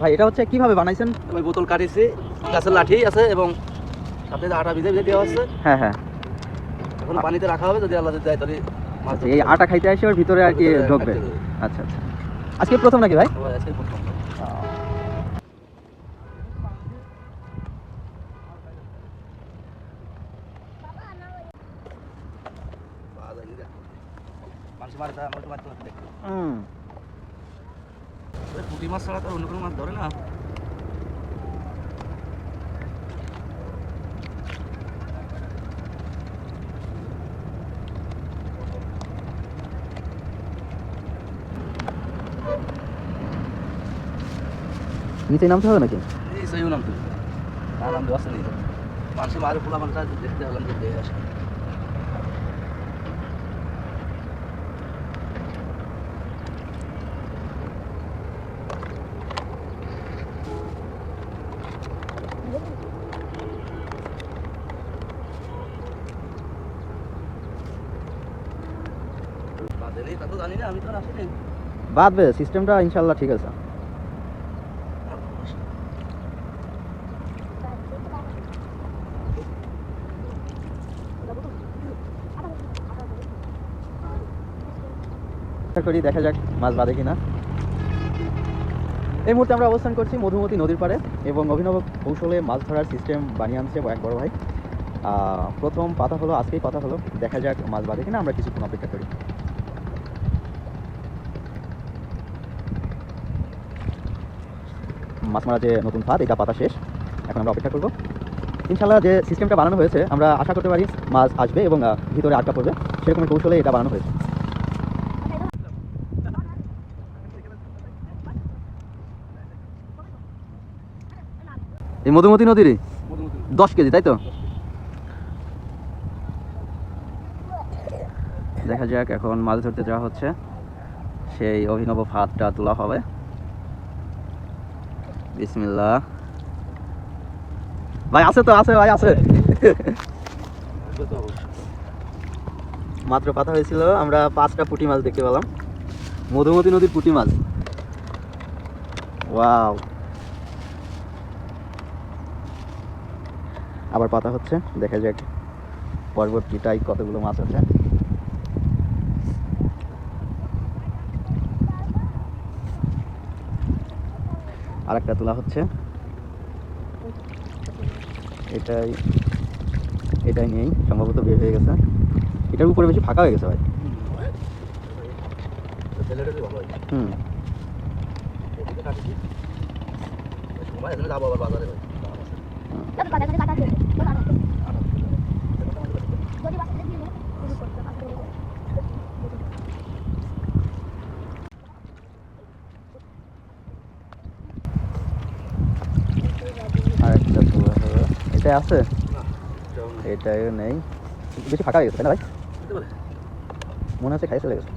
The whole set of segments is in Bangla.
ভাই এটা হচ্ছে কীভাবে বানাইছেন? ওই বোতল কাটিয়েছি গাছের লাঠি আছে এবং সাথে আটা ভিজে ভিজে দেওয়া আছে। হ্যাঁ হ্যাঁ। এখন পানিতে রাখা হবে যদি আল্লাহ যদি দেয় তাহলে আচ্ছা, এই আটা খাইতে আসে ওর ভিতরে আর কি ঢুকবে? আচ্ছা আচ্ছা। আজকে প্রথম নাকি ভাই? আজকে প্রথম। মানুষ মারে তাই আমরা তো মারতে পারছি দেখতে। হুম ওই পুঁটি মাছ ছাড়া তো অন্য কোনো মাছ ধরে না। নিচে নামতে হবে নাকি? এই সেই নাম তো তার নাম দেওয়া আছে নেই মানুষের মারে পোলা মানুষ দেখতে হলাম যে দিয়ে আসে জানি বাদবে সিস্টেমটা ইনশাল্লাহ ঠিক আছে। করি দেখা যাক মাছ বাঁধে কিনা। এই মুহূর্তে আমরা অবস্থান করছি মধুমতি নদীর পাড়ে এবং অভিনব কৌশলে মাছ ধরার সিস্টেম বানিয়ে আনছে এক বড় ভাই। প্রথম পাতা হলো, আজকেই কথা হলো, দেখা যাক মাছ বাঁধে কিনা, আমরা কিছুক্ষণ অপেক্ষা করি। মাছ মারা যে নতুন ফাঁদ, এটা পাতা শেষ। এখন আমরা অপেক্ষা করব। ইনশাল্লাহ যে সিস্টেমটা বানানো হয়েছে, আমরা আশা করতে পারি মাছ আসবে এবং ভিতরে আটকা পড়বে। সেরকম কৌশলে এটা বানানো হয়েছে। এই মধুমতি নদীরই? দশ কেজি, তাই তো? দেখা যাক এখন মাছ ধরতে যাওয়া হচ্ছে। সেই অভিনব ফাঁদটা তোলা হবে। বিসমিল্লাহ। ভাই, আছে তো, আছে ভাই, আছে। মাত্র পাতা হয়েছিল, আমরা পাঁচটা পুঁটি মাছ দেখতে পেলাম। মধুমতি নদীর পুঁটি মাছ। ওয়াও। আবার পাতা হচ্ছে, দেখা যাক পরবর্তীটাই কতগুলো মাছ আছে। আরেকটা তোলা হচ্ছে। এটাই এটাই নেই সম্ভবত বের হয়ে গেছে। এটার উপরে বেশি ফাঁকা হয়ে গেছে ভাই। হুম। সময় এখানে যাব আবার বাজারে ভাই আরেকটা তোলা এটাই আছে? এটাও নেই। বেশি ফাঁকা হয়ে গেছে না ভাই? মনে হচ্ছে খাই চলে গেছে।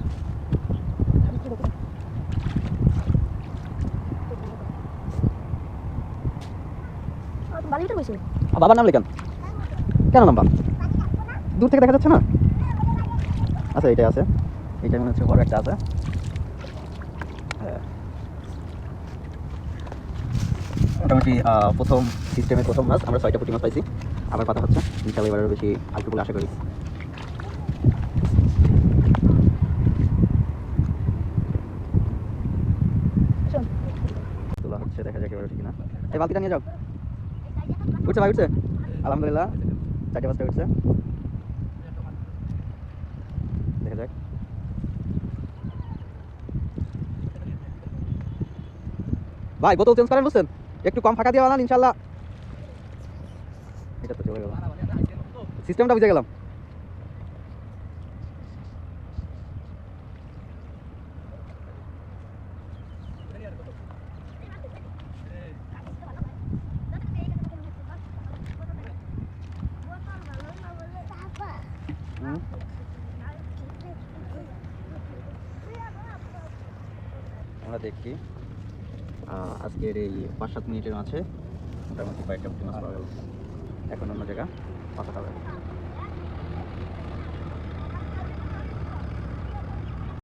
বাবার নাম লেখান। কেন নাম্বার? দূর থেকে দেখা যাচ্ছে না? আচ্ছা এটাই আছে। এটা মনে হচ্ছে বড় একটা আছে। হ্যাঁ। মোটামুটি প্রথম সিস্টেমে প্রথম মাছ, আমরা ছয়টা পুঁটি মাছ পাইছি। আবার কথা হচ্ছে ইনশাল্লাহ এবার বেশি বলে আশা করি। দেখা যাক নিয়ে ভাই আলহামদুলিল্লাহ পাঁচটা দেখা যাক। ভাই, বোতল চেঞ্জ করেন বুঝছেন একটু কম ফাঁকা দিয়ে বানান, ইনশাল্লাহ। এটা তো চলে গেল। সিস্টেমটা বুঝে গেলাম। আমরা দেখি। আজকের এই পাঁচ সাত মিনিটের মাঝে মোটামুটি কয়েকটা মাছ পাওয়া গেল। এখন অন্য জায়গা পাতা খাবে